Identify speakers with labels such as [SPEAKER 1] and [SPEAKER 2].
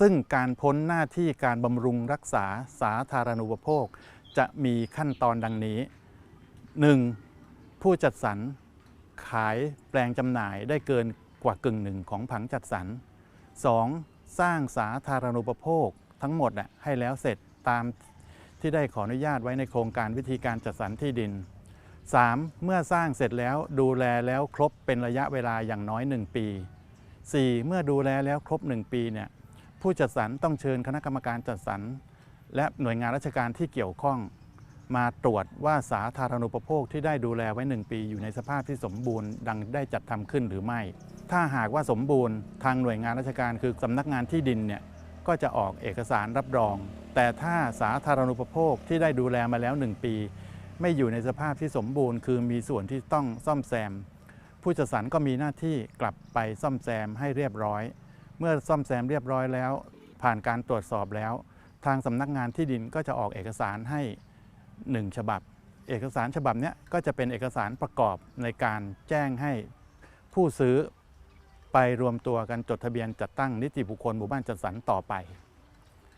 [SPEAKER 1] ซึ่งการพ้นหน้าที่การบำรุงรักษาสาธารณูปโภค จะมีขั้นตอนดังนี้ 1. ผู้จัดสรรขายแปลงจำหน่ายได้เกินกว่ากึ่งหนึ่งของผังจัดสรร 2. สร้างสาธารณูปโภคทั้งหมดน่ะให้แล้วเสร็จตามที่ได้ขออนุญาตไว้ในโครงการวิธีการจัดสรรที่ดิน 3. เมื่อสร้างเสร็จแล้วดูแลแล้วครบเป็นระยะเวลาอย่างน้อย 1 ปี 4. เมื่อดูแลแล้วครบ 1 ปีเนี่ย ผู้จัดสรรต้องเชิญคณะกรรมการจัดสรรและหน่วยงานราชการที่เกี่ยวข้อง มาตรวจว่าสาธารณูปโภคที่ได้ดูแลไว้ 1 ปีอยู่ในสภาพที่สมบูรณ์ดังได้จัดทำขึ้นหรือไม่ ถ้าหากว่าสมบูรณ์ทางหน่วยงานราชการคือสำนักงานที่ดินเนี่ยก็จะออกเอกสารรับรอง แต่ถ้าสาธารณูปโภคที่ได้ดูแลมาแล้ว 1 ปี ไม่อยู่ในสภาพที่สมบูรณ์ คือมีส่วนที่ต้องซ่อมแซม ผู้จัดสรรก็มีหน้าที่กลับไปซ่อมแซมให้เรียบร้อย เมื่อซ่อมแซมเรียบร้อยแล้ว ผ่านการตรวจสอบแล้ว ทางสำนักงานที่ดินก็จะออกเอกสารให้ 1 ฉบับ เอกสารฉบับนี้ก็จะเป็นเอกสารประกอบในการแจ้งให้ผู้ซื้อไปรวมตัวกันจดทะเบียนจัดตั้งนิติบุคคลหมู่บ้านจัดสรรต่อไป